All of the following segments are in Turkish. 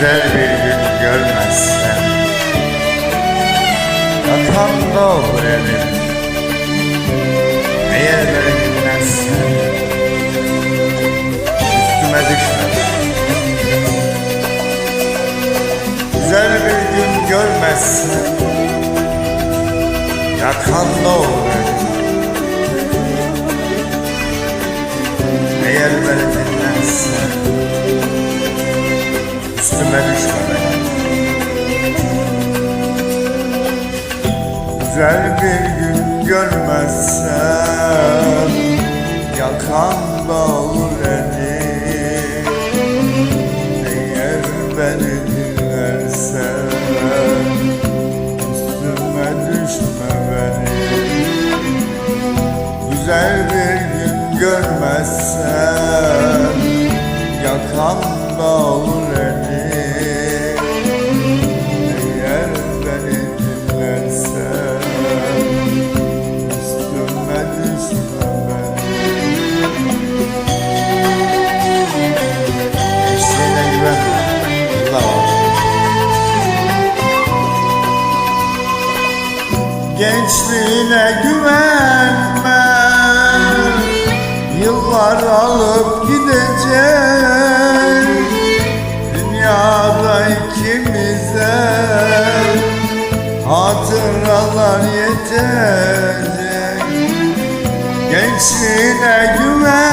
güzel bir gün görmezsem Yatağımda olur elim Eğer beni Üstüme düşme Güzel bir gün görmezsem Yakanda olur elim Eğer beni Düşme benim Güzel bir gün görmezsem Yakamda olur Gençliğine güvenme Yıllar alıp gidecek Dünyada ikimize Hatıralar yetecek. Gençliğine güvenme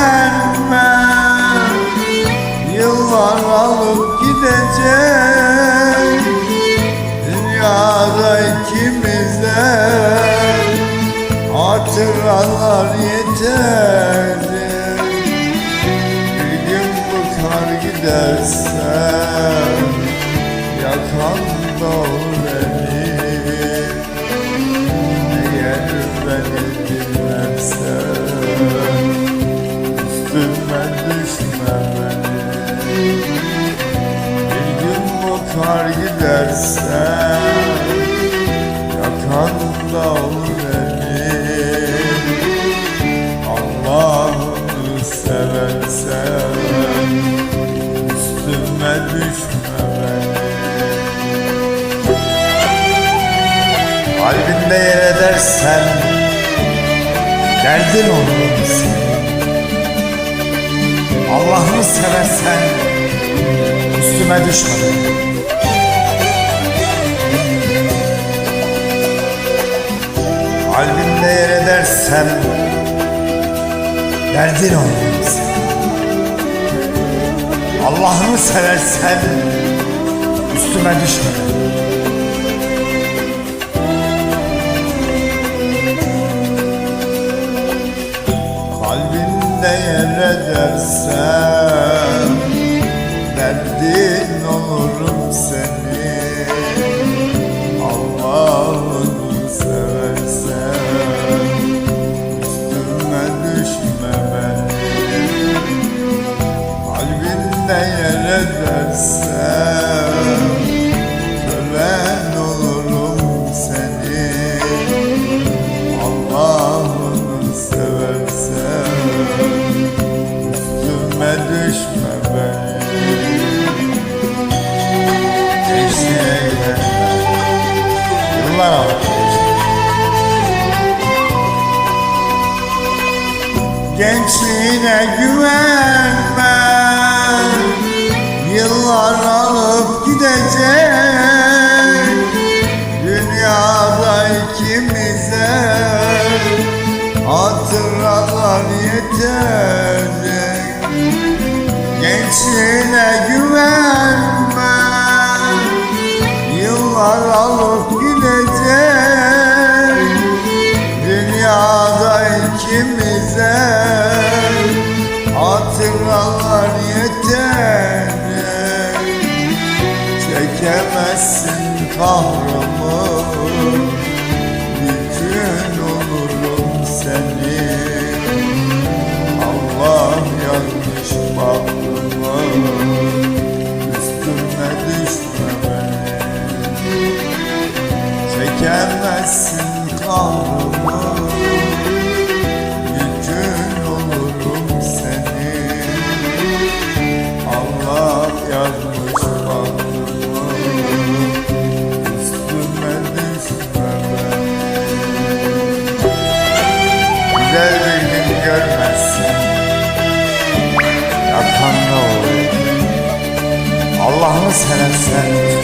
Hatıralar yeter Bir gün bıkar gidersen Yakanda olur elim Eğer beni dinlersen Üstüme düşme benim Bir gün bıkar gidersen Yakanda olur Yer edersen Derdin olur senin? Allah'ını seversen Üstüme düşme benim Kalbinde yer edersen Derdin olur senin? Allah'ını seversen Üstüme düşme Kalbinde yer edersen Kölen olurum senin Allah'ını seversen Üstüme düşme benim Eşeğe. Yıllar aldı Gençliğine güvenme alıp gidecek Çekemezsin kahrımı Bütün olurum seni Allah yanlış baktımı seversen